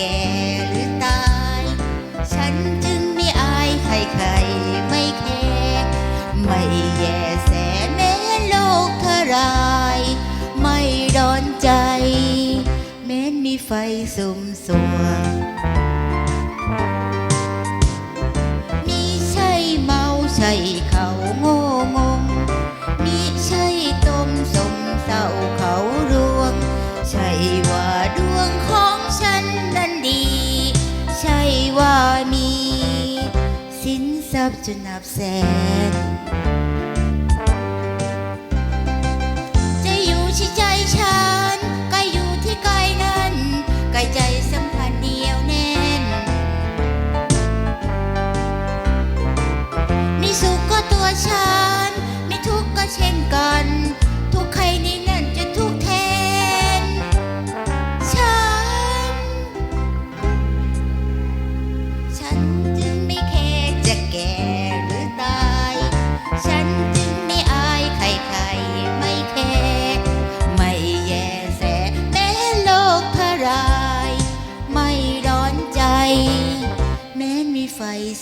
แกหรือตาย ฉันจึงไม่อายใครใไม่แคร์ไม่แยแสแม้โลกทราย ไม่ดอนใจ แม้มีไฟสุมสวงมีใช่เมาใช่เขาโง่งมมีใช่ต้มสมเศร้าเขารวง ใช่ว่า ทรัพย์จนนับแสน จะอยู่ที่ใจฉันก็อยู่ที่กายนั้นกายใจสัมพันธ์เดียวแน่น มีสุขก็ตัวฉัน มีทุกข์ก็เช่นกัน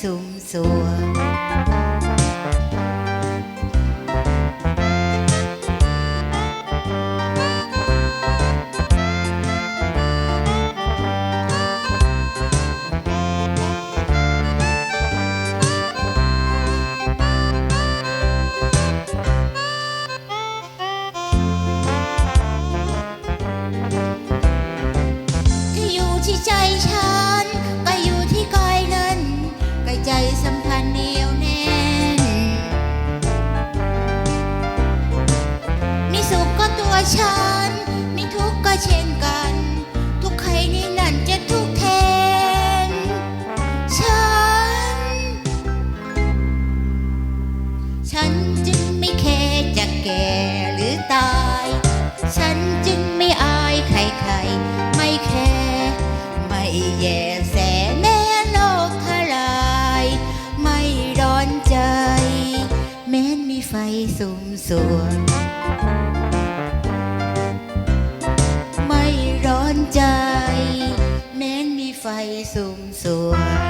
สุ่มสวง ฉัน มีทุกข์ก็เช่นกัน ทุกใครในนั้นจะทุกแทน ฉัน ฉันจึงไม่แค่จะแก่หรือตาย ฉันจึงไม่อายใครๆ ไม่แค่ไม่แย่แสแม้โลกทลาย ไม่ร้อนใจ แม้นมีไฟสุมสวง สุ่มสวย